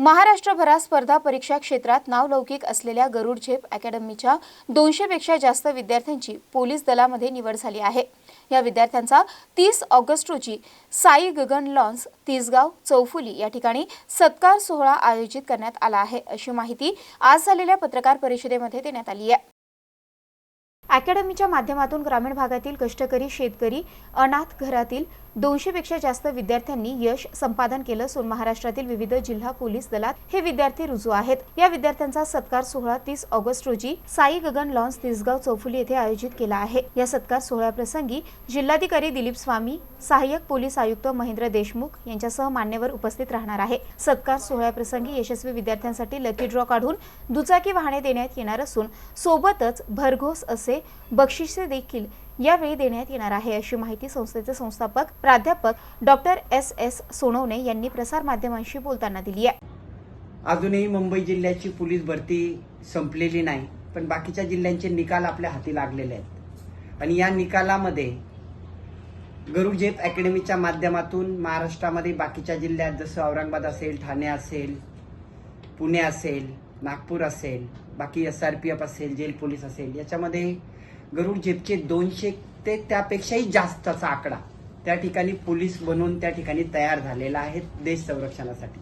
महाराष्ट्रभरात स्पर्धा परीक्षा क्षेत्रात नावलौकिक असलेल्या गरुड झेप अकॅडमीच्या दोनशेपेक्षा जास्त विद्यार्थ्यांची पोलीस दलामध्ये निवड झाली आहे. या विद्यार्थ्यांचा तीस ऑगस्ट रोजी साई गगन लॉन्स तिसगाव चौफुली या ठिकाणी सत्कार सोहळा आयोजित करण्यात आला आहे अशी माहिती आज झालेल्या पत्रकार परिषदेमध्ये देण्यात आली आहे. अकॅडमीच्या माध्यमातून ग्रामीण भागातील कष्टकरी शेतकरी अनाथ घरातील दोनशेपेक्षा जास्त विद्यार्थ्यांनी यश संपादन केलं असून महाराष्ट्रातील विविध जिल्हा पोलीस दलात हे विद्यार्थी रुजू आहेत. या विद्यार्थ्यांचा सत्कार सोहळा तीस ऑगस्ट रोजी साई गगन लॉन्स तिसगाव चौफुली येथे आयोजित केला आहे. या सत्कार सोहळ्याप्रसंगी जिल्हाधिकारी दिलीप स्वामी सहाय्यक पोलीस आयुक्त महेंद्र देशमुख यांच्यासह मान्यवर उपस्थित राहणार आहे. सत्कार सोहळ्याप्रसंगी यशस्वी विद्यार्थ्यांसाठी लकी ड्रॉ काढून दुचाकी वाहने देण्यात येणार असून सोबतच भरघोस असे बक्षिसे देखील यावेळी देण्यात येणार आहे अशी माहिती संस्थेचे संस्थापक प्राध्यापक डॉक्टर एस एस सोनवणे यांनी प्रसारमाध्यमांशी बोलताना दिली आहे. अजूनही मुंबई जिल्ह्याची पोलीस भरती संपलेली नाही पण बाकीच्या जिल्ह्यांचे निकाल आपल्या हाती लागलेले आहेत. आणि या निकालामध्ये गरुड अकॅडमीच्या माध्यमातून महाराष्ट्रामध्ये बाकीच्या जिल्ह्यात जसं औरंगाबाद असेल ठाणे असेल पुणे असेल नागपूर असेल बाकी एस आर पी एफ असेल जेल पोलीस असेल याच्यामध्ये गरुड झेपचे दोनशे ते त्यापेक्षाही जास्तचा आकडा त्या ठिकाणी पोलीस बनून त्या ठिकाणी तयार झालेला आहे देश संरक्षणासाठी.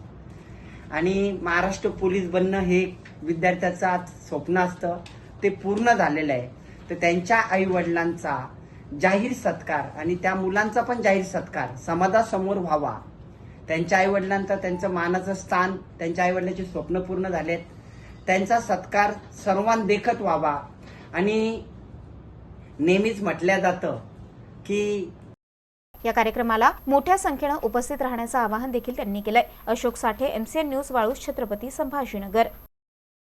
आणि महाराष्ट्र पोलीस बनणं हे विद्यार्थ्याचं आज स्वप्न असतं. ते पूर्ण झालेलं आहे. तर त्यांच्या आई वडिलांचा जाहीर सत्कार आणि त्या मुलांचा पण जाहीर सत्कार समाजासमोर व्हावा. त्यांच्या आईवडिलांचं त्यांचं मानाचं स्थान त्यांच्या आईवडिलांचे स्वप्न पूर्ण झालेत. त्यांचा सत्कार सर्वांदेखत व्हावा. आणि नेहमीच म्हटलं जातं की या कार्यक्रमाला मोठ्या संख्येनं उपस्थित राहण्याचं आवाहन देखील त्यांनी केलंय. Ashok Sathe MCN news Waluj Chhatrapati Sambhajinagar.